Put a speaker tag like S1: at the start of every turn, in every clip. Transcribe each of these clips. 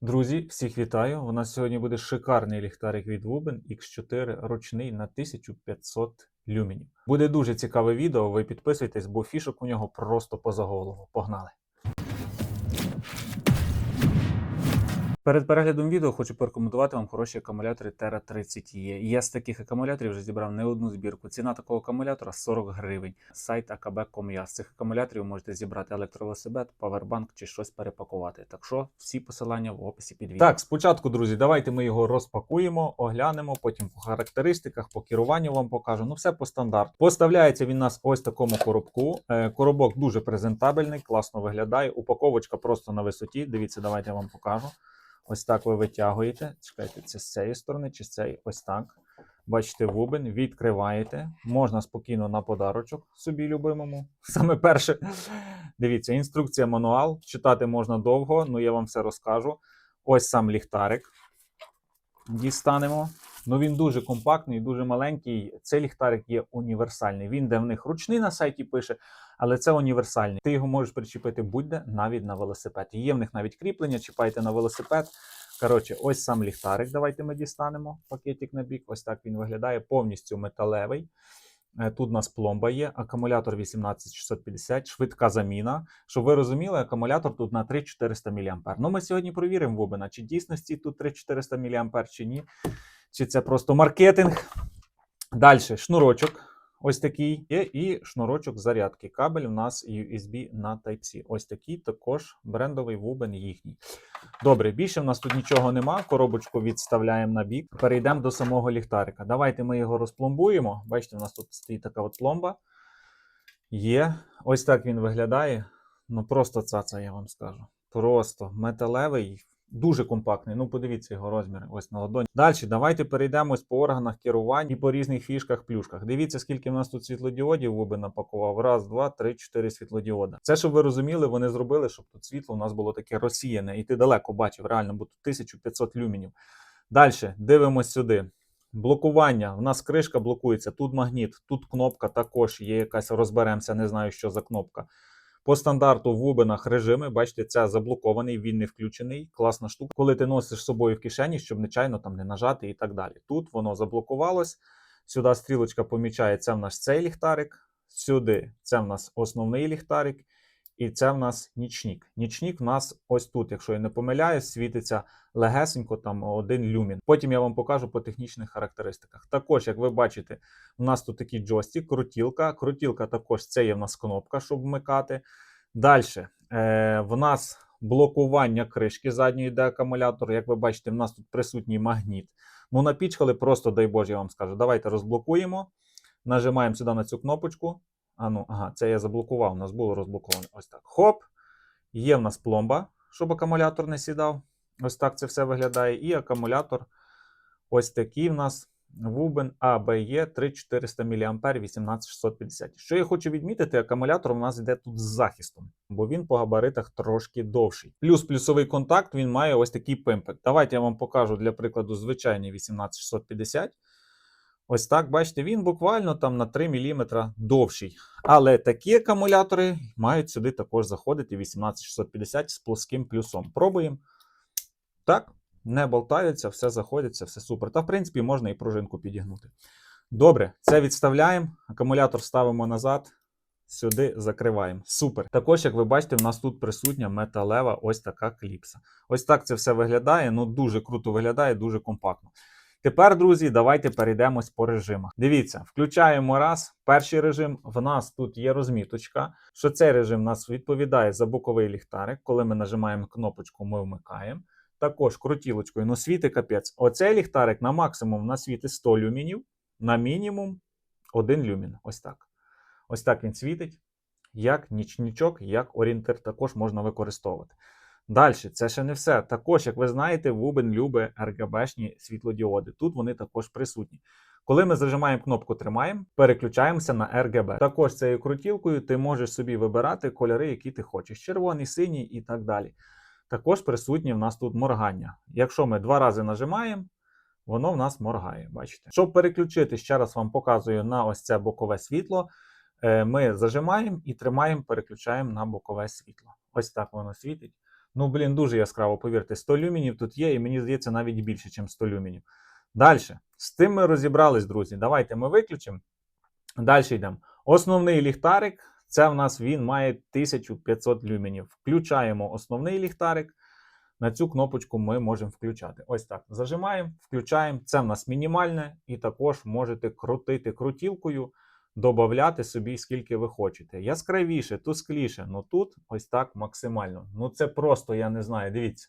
S1: Друзі, всіх вітаю! У нас сьогодні буде шикарний ліхтарик від Вубен X4 ручний на 1500 люменів. Буде дуже цікаве відео. Ви підписуйтесь, бо фішок у нього просто поза голову. Погнали! Перед переглядом відео хочу порекомендувати вам хороші акумулятори Terra 30 e Я з таких акумуляторів вже зібрав не одну збірку. Ціна такого акумулятора 40 гривень. Сайт akb.com.ua. З цих акумуляторів можете зібрати електровелосипед, павербанк чи щось перепакувати. Так що всі посилання в описі під відео. Так, спочатку, друзі, давайте ми його розпакуємо, оглянемо, потім по характеристиках, по керуванню вам покажу. Ну, все по стандарту. Поставляється він у нас ось такому коробку. Е, Коробок дуже презентабельний, класно виглядає. Упаковочка просто на висоті. Дивіться, давайте я вам покажу. Ось так ви витягуєте. Чекайте, це з цієї сторони чи з цієї. Ось так. Бачите, вубен, відкриваєте. Можна спокійно на подарочок собі любимому. Саме перше. Дивіться, інструкція, мануал. Читати можна довго, ну я вам все розкажу. Ось сам ліхтарик. Дістанемо. Ну він дуже компактний, дуже маленький. Цей ліхтарик є універсальний. Він де в них ручний на сайті пише, але це універсальний. Ти його можеш причепити будь-де, навіть на велосипед. Є в них навіть кріплення, чіпайте на велосипед. Коротше, ось сам ліхтарик. Давайте ми дістанемо пакетик на бік. Ось так він виглядає повністю металевий. Е, Тут у нас пломба є, акумулятор 18650, швидка заміна. Щоб ви розуміли, акумулятор тут на 3400 мА. Ну, ми сьогодні провіримо Вубина, чи дійсності тут 3400 мА, чи ні. Чи це просто маркетинг. Далі шнурочок. Ось такий є і шнурочок зарядки. Кабель у нас USB на Type-C. Ось такий також брендовий Wuben їхній. Добре, більше в нас тут нічого нема. Коробочку відставляємо на бік. Перейдемо до самого ліхтарика. Давайте ми його розпломбуємо. Бачите, у нас тут стоїть така от пломба. Є. Ось так він виглядає. Ну просто цаца, я вам скажу. Просто металевий. Дуже компактний. Ну, подивіться його розміри. Ось на ладоні. Далі давайте перейдемо ось по органах керування і по різних фішках, плюшках. Дивіться, скільки в нас тут світлодіодів Вуби напакував. Раз, два, три, чотири світлодіода. Це, щоб ви розуміли, вони зробили, щоб тут світло у нас було таке розсіяне, і ти далеко бачив, реально, бо тут 1500 люмінів. Далі дивимось сюди. Блокування. У нас кришка блокується. Тут магніт, тут кнопка також є якась. Розберемося, не знаю, що за кнопка. По стандарту в Убинах режими, бачите, це заблокований, він не включений. Класна штука. Коли ти носиш з собою в кишені, щоб нечайно там не нажати і так далі. Тут воно заблокувалось. Сюди стрілочка помічає, це в нас цей ліхтарик. Сюди це в нас основний ліхтарик. І це в нас нічник. Нічник в нас ось тут, якщо я не помиляюсь, світиться легесенько, там один люмін. Потім я вам покажу по технічних характеристиках. Також, як ви бачите, у нас тут такий джойстик, крутілка. Крутілка також це є в нас кнопка, щоб вмикати. Далі е, в нас блокування кришки задньої, де акумулятор. Як ви бачите, в нас тут присутній магніт. Ну, напічкали просто, дай Боже, я вам скажу. Давайте розблокуємо. Нажимаємо сюди на цю кнопочку. А ну, ага, це я заблокував. У нас було розблоковано. Ось так. Хоп. Є в нас пломба, щоб акумулятор не сідав. Ось так це все виглядає. І акумулятор ось такий в нас Wuben ABE 3400 мА 18650. Що я хочу відмітити, акумулятор у нас йде тут з захистом, бо він по габаритах трошки довший. Плюс плюсовий контакт він має ось такий пимпик. Давайте я вам покажу для прикладу звичайний 18650. Ось так, бачите, він буквально там на 3 мм довший. Але такі акумулятори мають сюди також заходити 18650 з плоским плюсом. Пробуємо. Так, не болтаються, все заходиться, все супер. Та, в принципі, можна і пружинку підігнути. Добре, це відставляємо. Акумулятор ставимо назад. Сюди закриваємо. Супер. Також, як ви бачите, в нас тут присутня металева ось така кліпса. Ось так це все виглядає. Ну, дуже круто виглядає, дуже компактно. Тепер, друзі, давайте перейдемось по режимах. Дивіться, включаємо раз. Перший режим. В нас тут є розміточка, що цей режим нас відповідає за боковий ліхтарик. Коли ми нажимаємо кнопочку, ми вмикаємо. Також крутілочкою, ну світи капець. Оцей ліхтарик на максимум на світи 100 люмінів, на мінімум 1 люмін. Ось так. Ось так він світить. Як нічничок, як орієнтир також можна використовувати. Далі, це ще не все. Також, як ви знаєте, Вубен любить RGB-шні світлодіоди. Тут вони також присутні. Коли ми зажимаємо кнопку тримаємо, переключаємося на RGB. Також цією крутілкою ти можеш собі вибирати кольори, які ти хочеш: червоний, синій і так далі. Також присутні в нас тут моргання. Якщо ми два рази нажимаємо, воно в нас моргає. Бачите? Щоб переключити, ще раз вам показую на ось це бокове світло. Е, Ми зажимаємо і тримаємо, переключаємо на бокове світло. Ось так воно світить. Ну, блін, дуже яскраво, повірте, 100 люмінів тут є, і мені здається, навіть більше, ніж 100 люмінів. Далі. З тим ми розібрались, друзі. Давайте ми виключимо. Далі йдемо. Основний ліхтарик. Це в нас він має 1500 люмінів. Включаємо основний ліхтарик. На цю кнопочку ми можемо включати. Ось так. Зажимаємо, включаємо. Це в нас мінімальне, і також можете крутити крутілкою, додати собі скільки ви хочете. Яскравіше, тускліше. Ну тут ось так максимально. Ну це просто, я не знаю. Дивіться.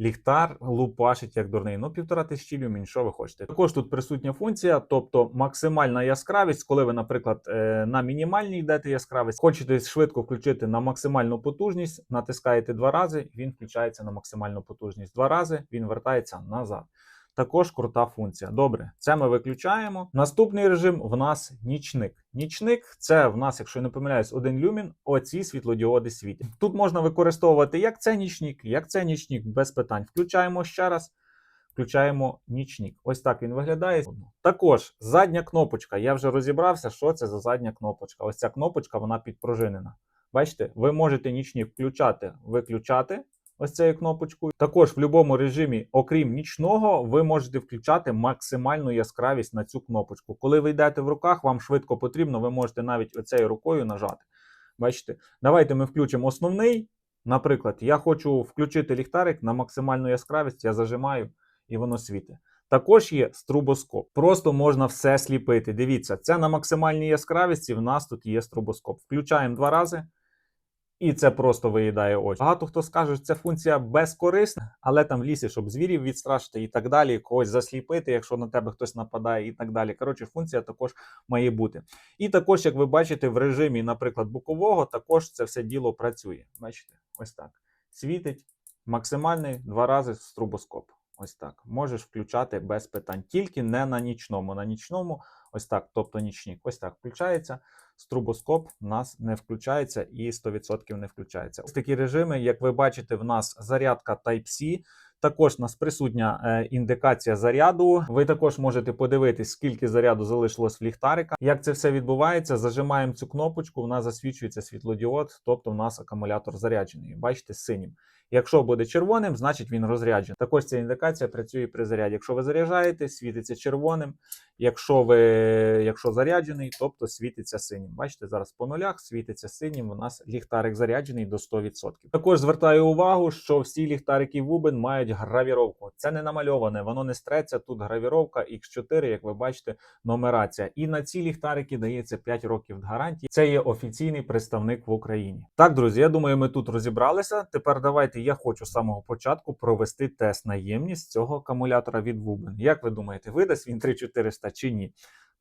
S1: Ліхтар лупашить як дурний. Ну, півтора тисячі люмін, що ви хочете. Також тут присутня функція, тобто максимальна яскравість, коли ви, наприклад, е, на мінімальній йдете яскравість, хочете швидко включити на максимальну потужність, натискаєте два рази, він включається на максимальну потужність. Два рази він вертається назад. Також крута функція. Добре, це ми виключаємо. Наступний режим в нас нічник. Нічник це в нас, якщо я не помиляюсь, один люмін. Оці світлодіоди світять. Тут можна використовувати як це нічник, як це нічник, без питань. Включаємо ще раз. Включаємо нічник. Ось так він виглядає. Також задня кнопочка. Я вже розібрався, що це за задня кнопочка. Ось ця кнопочка, вона підпружинена. Бачите, ви можете нічник включати, виключати ось цією кнопочкою. Також в будь-якому режимі, окрім нічного, ви можете включати максимальну яскравість на цю кнопочку. Коли ви йдете в руках, вам швидко потрібно, ви можете навіть оцею рукою нажати. Бачите, давайте ми включимо основний. Наприклад, я хочу включити ліхтарик на максимальну яскравість, я зажимаю і воно світить. Також є струбоскоп. Просто можна все сліпити. Дивіться, це на максимальній яскравості. В нас тут є струбоскоп. Включаємо два рази, і це просто виїдає очі. Багато хто скаже, що ця функція безкорисна, але там в лісі, щоб звірів відстрашити і так далі, когось засліпити, якщо на тебе хтось нападає, і так далі. Коротше, функція також має бути. І також, як ви бачите, в режимі, наприклад, бокового, також це все діло працює. Бачите, ось так. Світить максимальний два рази струбоскоп. Ось так. Можеш включати без питань. Тільки не на нічному. На нічному, ось так, тобто нічник. Ось так включається. Струбоскоп у нас не включається і 100% не включається. Ось такі режими, як ви бачите, в нас зарядка Type-C. Також у нас присутня е, індикація заряду. Ви також можете подивитись, скільки заряду залишилось в ліхтарика. Як це все відбувається? Зажимаємо цю кнопочку, в нас засвічується світлодіод, тобто в нас акумулятор заряджений. Бачите, синім. Якщо буде червоним, значить він розряджений. Також ця індикація працює при заряді. Якщо ви заряджаєте, світиться червоним. Якщо ви якщо заряджений, тобто світиться синім. Бачите, зараз по нулях світиться синім. У нас ліхтарик заряджений до 100%. Також звертаю увагу, що всі ліхтарики Вубен мають гравіровку. Це не намальоване, воно не стреться. Тут гравіровка X4, як ви бачите, нумерація. І на ці ліхтарики дається 5 років гарантії. Це є офіційний представник в Україні. Так, друзі, я думаю, ми тут розібралися. Тепер давайте я хочу з самого початку провести тест на ємність цього акумулятора від Вубен. Як ви думаєте, видасть він 3400 чи ні?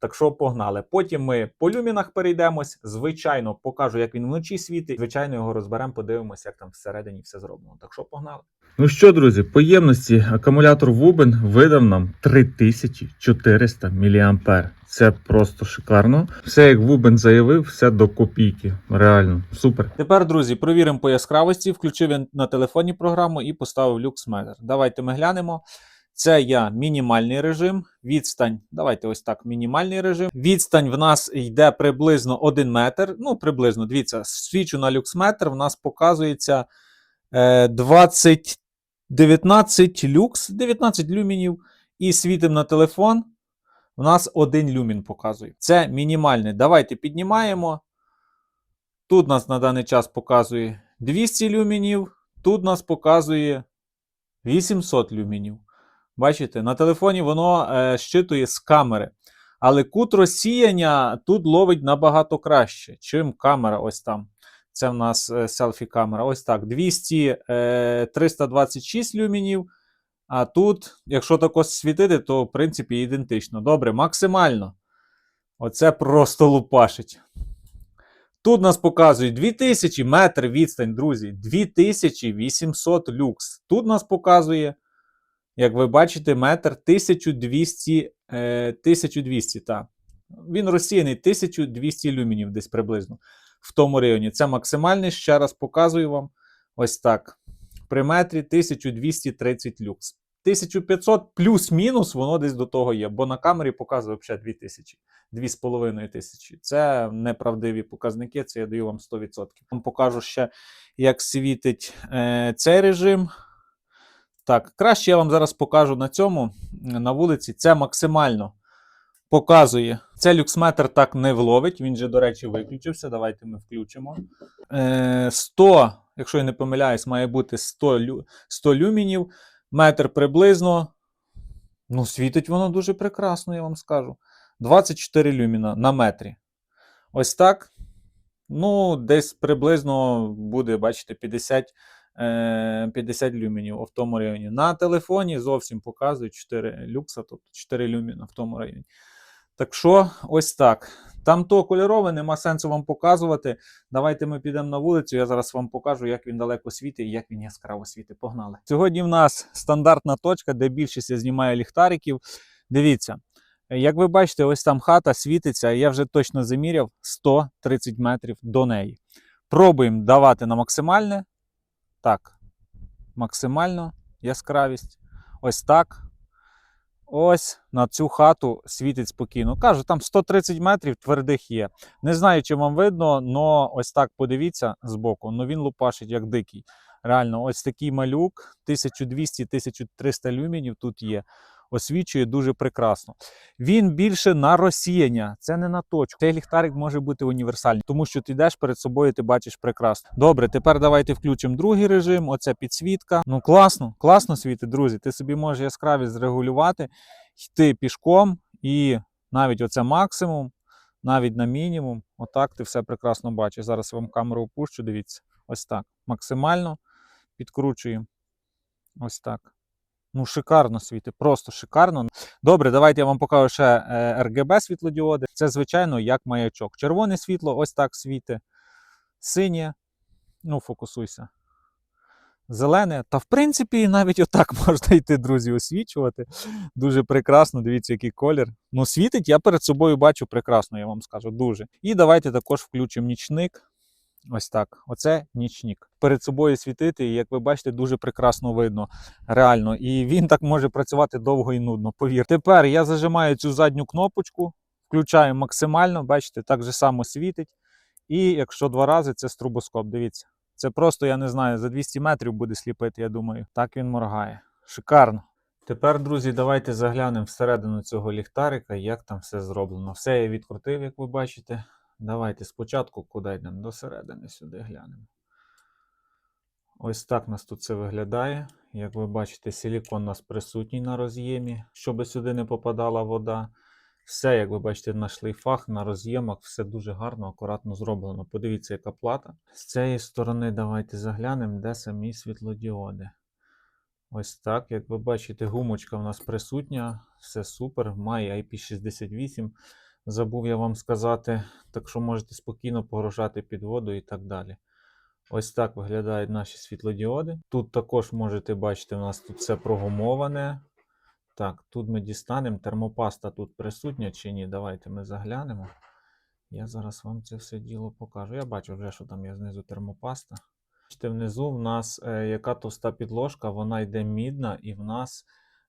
S1: Так що погнали. Потім ми по люмінах перейдемось. Звичайно, покажу, як він вночі світить. Звичайно, його розберемо, подивимося, як там всередині все зроблено. Так що погнали. Ну що, друзі, по ємності акумулятор Вубен видав нам 3400 мА. Це просто шикарно. Все, як Вубен заявив, все до копійки. Реально, супер. Тепер, друзі, провіримо по яскравості. Включив я на телефоні програму і поставив LuxMeter. Давайте ми глянемо. Це я мінімальний режим. Відстань, давайте ось так, мінімальний режим. Відстань в нас йде приблизно 1 метр. Ну, приблизно, дивіться, свічу на люксметр, в нас показується е, 20, 19 люкс, 19 люмінів. І світимо на телефон. В нас 1 люмін показує. Це мінімальний. Давайте піднімаємо. Тут нас на даний час показує 200 люмінів. Тут нас показує 800 люмінів. Бачите, на телефоні воно е, щитує з камери. Але кут розсіяння тут ловить набагато краще, чим камера. Ось там. Це в нас е, селфі-камера. Ось так. 200, е, 326 люмінів. А тут, якщо так ось світити, то в принципі ідентично. Добре, максимально. Оце просто лупашить. Тут нас показують 2000 метр відстань, друзі. 2800 люкс. Тут нас показує. Як ви бачите, метр 1200, е, 1200, так. Він розсіяний 1200 люмінів десь приблизно в тому районі. Це максимальний, ще раз показую вам. Ось так. При метрі 1230 люкс. 1500 плюс-мінус воно десь до того є, бо на камері показує взагалі 2000, 2,5 тисячі. Це неправдиві показники, це я даю вам 100%. Вам покажу ще, як світить е, цей режим. Так, краще я вам зараз покажу на цьому, на вулиці. Це максимально показує. Це люксметр так не вловить. Він же, до речі, виключився. Давайте ми включимо. Е, 100, якщо я не помиляюсь, має бути 100, лю- 100 люмінів, метр приблизно. Ну, світить воно дуже прекрасно, я вам скажу. 24 люміна на метрі. Ось так. Ну, десь приблизно буде, бачите, 50, е, 50 люмінів в тому районі. На телефоні зовсім показують 4 люкса, тобто 4 люміна в тому районі. Так що, ось так. Там то кольорове, нема сенсу вам показувати. Давайте ми підемо на вулицю. Я зараз вам покажу, як він далеко світить і як він яскраво світить. Погнали. Сьогодні в нас стандартна точка, де більшість я знімаю ліхтариків. Дивіться, як ви бачите, ось там хата світиться, я вже точно заміряв 130 метрів до неї. Пробуємо давати на максимальне. Так, максимально яскравість. Ось так. Ось на цю хату світить спокійно. Кажу, там 130 метрів твердих є. Не знаю, чи вам видно, але ось так подивіться збоку. Ну він лупашить як дикий. Реально, ось такий малюк, 1200-1300 люмінів тут є. Освічує дуже прекрасно. Він більше на розсіяння, це не на точку. Цей ліхтарик може бути універсальний, тому що ти йдеш перед собою, ти бачиш прекрасно. Добре, тепер давайте включимо другий режим. Оце підсвітка. Ну класно, класно світить, друзі. Ти собі можеш яскравість зрегулювати, йти пішком, і навіть оце максимум, навіть на мінімум. Отак ти все прекрасно бачиш. Зараз вам камеру опущу. Дивіться, ось так. Максимально підкручуємо. Ось так. Ну, шикарно світить, просто шикарно. Добре, давайте я вам покажу ще е, RGB світлодіоди. Це, звичайно, як маячок. Червоне світло ось так світить. Синє. Ну, фокусуйся. Зелене. Та в принципі, навіть отак можна йти, друзі, освічувати. Дуже прекрасно. Дивіться, який колір. Ну, світить, я перед собою бачу прекрасно, я вам скажу. Дуже. І давайте також включимо нічник. Ось так. Оце нічник. Перед собою світити, і як ви бачите, дуже прекрасно видно. Реально. І він так може працювати довго і нудно. Повірте. Тепер я зажимаю цю задню кнопочку, включаю максимально, бачите, так же само світить. І якщо два рази, це стробоскоп. Дивіться. Це просто, я не знаю, за 200 метрів буде сліпити, я думаю. Так він моргає. Шикарно. Тепер, друзі, давайте заглянемо всередину цього ліхтарика, як там все зроблено. Все я відкрутив, як ви бачите. Давайте спочатку куди йдемо? До середини сюди глянемо. Ось так у нас тут це виглядає. Як ви бачите, силікон у нас присутній на роз'ємі, щоб сюди не попадала вода. Все, як ви бачите, на шлейфах, на роз'ємах, все дуже гарно, акуратно зроблено. Подивіться, яка плата. З цієї сторони давайте заглянемо, де самі світлодіоди. Ось так, як ви бачите, гумочка в нас присутня, все супер, має IP68. Забув я вам сказати, так що можете спокійно погружати під воду і так далі. Ось так виглядають наші світлодіоди. Тут також можете бачити, у нас тут все прогумоване. Так, тут ми дістанемо. Термопаста тут присутня чи ні. Давайте ми заглянемо. Я зараз вам це все діло покажу. Я бачу вже, що там є знизу термопаста. Бачите, внизу в нас е, яка товста підложка, вона йде мідна, і в нас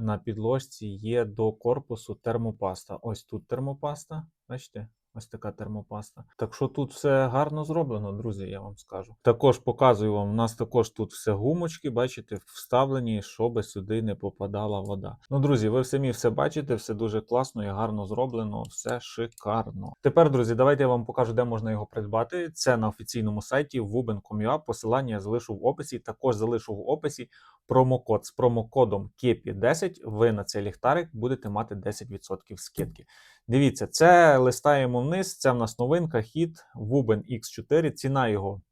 S1: на підложці є до корпусу термопаста. Ось тут термопаста. Бачите? Ось така термопаста. Так що тут все гарно зроблено, друзі, я вам скажу. Також показую вам, у нас також тут все гумочки, бачите, вставлені, щоб сюди не попадала вода. Ну, друзі, ви самі все бачите, все дуже класно і гарно зроблено, все шикарно. Тепер, друзі, давайте я вам покажу, де можна його придбати. Це на офіційному сайті wuben.com.ua. Посилання я залишу в описі. Також залишу в описі промокод з промокодом KEPI10. Ви на цей ліхтарик будете мати 10% скидки. Дивіться, це листаємо вниз. Це в нас новинка, хід Wuben X4. Ціна його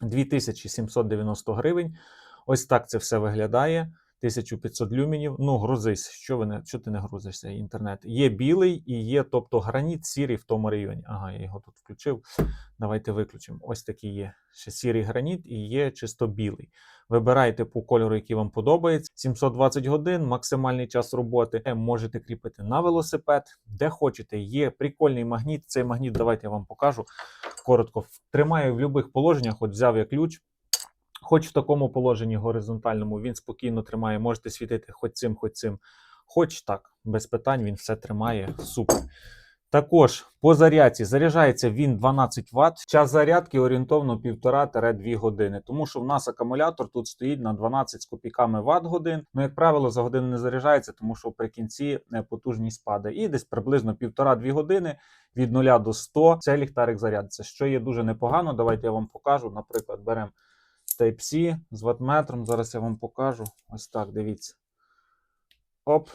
S1: 2790 гривень. Ось так це все виглядає. 1500 люмінів. Ну, грузись. Що ви не що ти не грузишся? Інтернет. Є білий і є, тобто граніт сірий в тому районі. Ага, я його тут включив. Давайте виключимо. Ось такий є. Ще сірий граніт і є чисто білий. Вибирайте по кольору, який вам подобається. 720 годин, максимальний час роботи. Можете кріпити на велосипед, де хочете. Є прикольний магніт. Цей магніт, давайте я вам покажу. Коротко тримаю в будь-яких положеннях. От взяв я ключ. Хоч в такому положенні горизонтальному він спокійно тримає, можете світити хоч цим, хоч цим, хоч так, без питань він все тримає. Супер. Також по зарядці заряджається він 12 Вт. Час зарядки орієнтовно 1,5-2 години, тому що в нас акумулятор тут стоїть на 12 з копійками Вт годин. Ну, як правило, за годину не заряджається, тому що при кінці е, потужність падає. І десь приблизно 1,5-2 години від 0 до 100 цей ліхтарик зарядиться, що є дуже непогано. Давайте я вам покажу. Наприклад, беремо Type-C з ватметром. Зараз я вам покажу. Ось так, дивіться. Оп.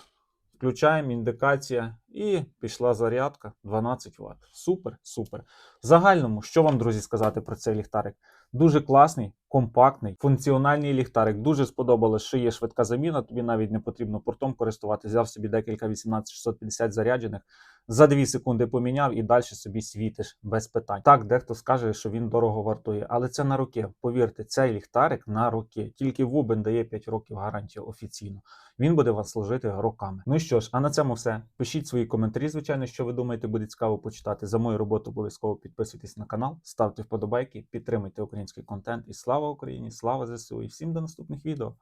S1: Включаємо індикація і пішла зарядка 12 Вт. Супер, супер. В загальному, що вам, друзі, сказати про цей ліхтарик? Дуже класний, компактний, функціональний ліхтарик. Дуже сподобалось, що є швидка заміна. Тобі навіть не потрібно портом користуватися. Взяв собі декілька 18650 заряджених. За 2 секунди поміняв і далі собі світиш без питань. Так, дехто скаже, що він дорого вартує, але це на роки. Повірте, цей ліхтарик на роки. Тільки Вубен дає 5 років гарантію офіційно. Він буде вас служити роками. Ну що ж, а на цьому все. Пишіть свої коментарі, звичайно, що ви думаєте, буде цікаво почитати. За мою роботу обов'язково підписуйтесь на канал, ставте вподобайки, підтримуйте український контент. І слава Україні! Слава ЗСУ! І всім до наступних відео!